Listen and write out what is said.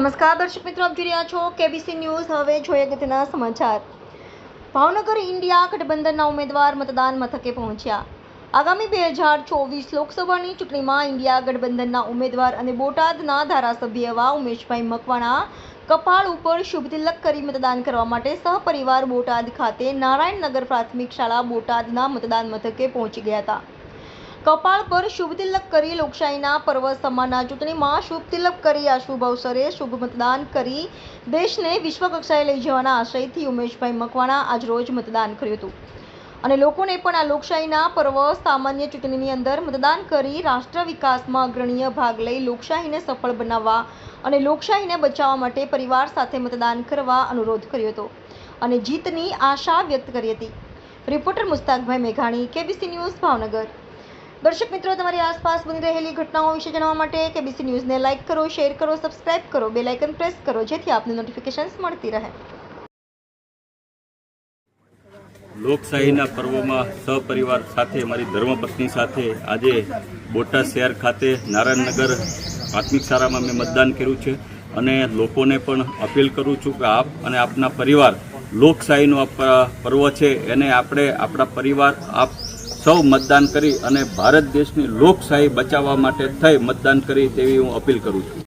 નમસ્કાર, દર્શક મિત્રો, આપ જોઈ રહ્યા છો કેબીસી ન્યૂઝ હવે જોઈએ અગત્યના સમાચાર. ભાવનગર ઇન્ડિયા ગઠબંધનના ઉમેદવાર મતદાન મથકે પહોંચ્યા. આગામી બે હજાર ચોવીસ લોકસભાની ચૂંટણીમાં ઇન્ડિયા ગઠબંધનના ઉમેદવાર અને બોટાદના ધારાસભ્ય એવા ઉમેશભાઈ મકવાણા કપાળ ઉપર શુભ તિલક કરી મતદાન કરવા માટે સહપરિવાર બોટાદ ખાતે નારાયણનગર પ્રાથમિક શાળા બોટાદના મતદાન મથકે પહોંચી ગયા હતા. કપાળ પર શુભ તિલક કરી લોકશાહીના પર્વ સમાના ચૂંટણીમાં શુભ તિલક કરી, આ શુભ અવસરે શુભ મતદાન કરી દેશને વિશ્વ કક્ષાએ લઈ જવાના આશયથી ઉમેશભાઈ મકવાણા આજરોજ મતદાન કર્યું હતું. અને લોકોને પણ આ લોકશાહીના પર્વ સામાન્ય ચૂંટણીની અંદર મતદાન કરી રાષ્ટ્ર વિકાસમાં અગ્રણીય ભાગ લઈ લોકશાહીને સફળ બનાવવા અને લોકશાહીને બચાવવા માટે પરિવાર સાથે મતદાન કરવા અનુરોધ કર્યો હતો અને જીતની આશા વ્યક્ત કરી હતી. રિપોર્ટર મુસ્તાકભાઈ મેઘાણી, કેબીસી ન્યૂઝ ભાવનગર. દર્શક મિત્રો, તમારી આસપાસ બની રહેલી ઘટનાઓ વિશે જાણવા માટે કેબીસી ન્યૂઝને લાઇક કરો, શેર કરો, સબસ્ક્રાઇબ કરો બે લાઇકન પ્રેસ કરો, જેથી આપને નોટિફિકેશન્સ મળતી રહે. લોકશાહીના પર્વમાં સહપરિવાર સાથે મારી ધર્મપત્ની સાથે આજે બોટાદ શહેર ખાતે નારાયણનગર પ્રાથમિક શાળામાં મેં મતદાન કર્યું છે અને લોકોને પણ અપીલ કરું છું કે આપ અને આપના પરિવાર લોકશાહીનો આ પર્વ છે. એને આપણે, આપણા પરિવાર, આપ સૌ મતદાન કરી અને ભારત દેશની લોકશાહી બચાવવા માટે થઈ મતદાન કરી તેવી હું અપીલ કરું છું.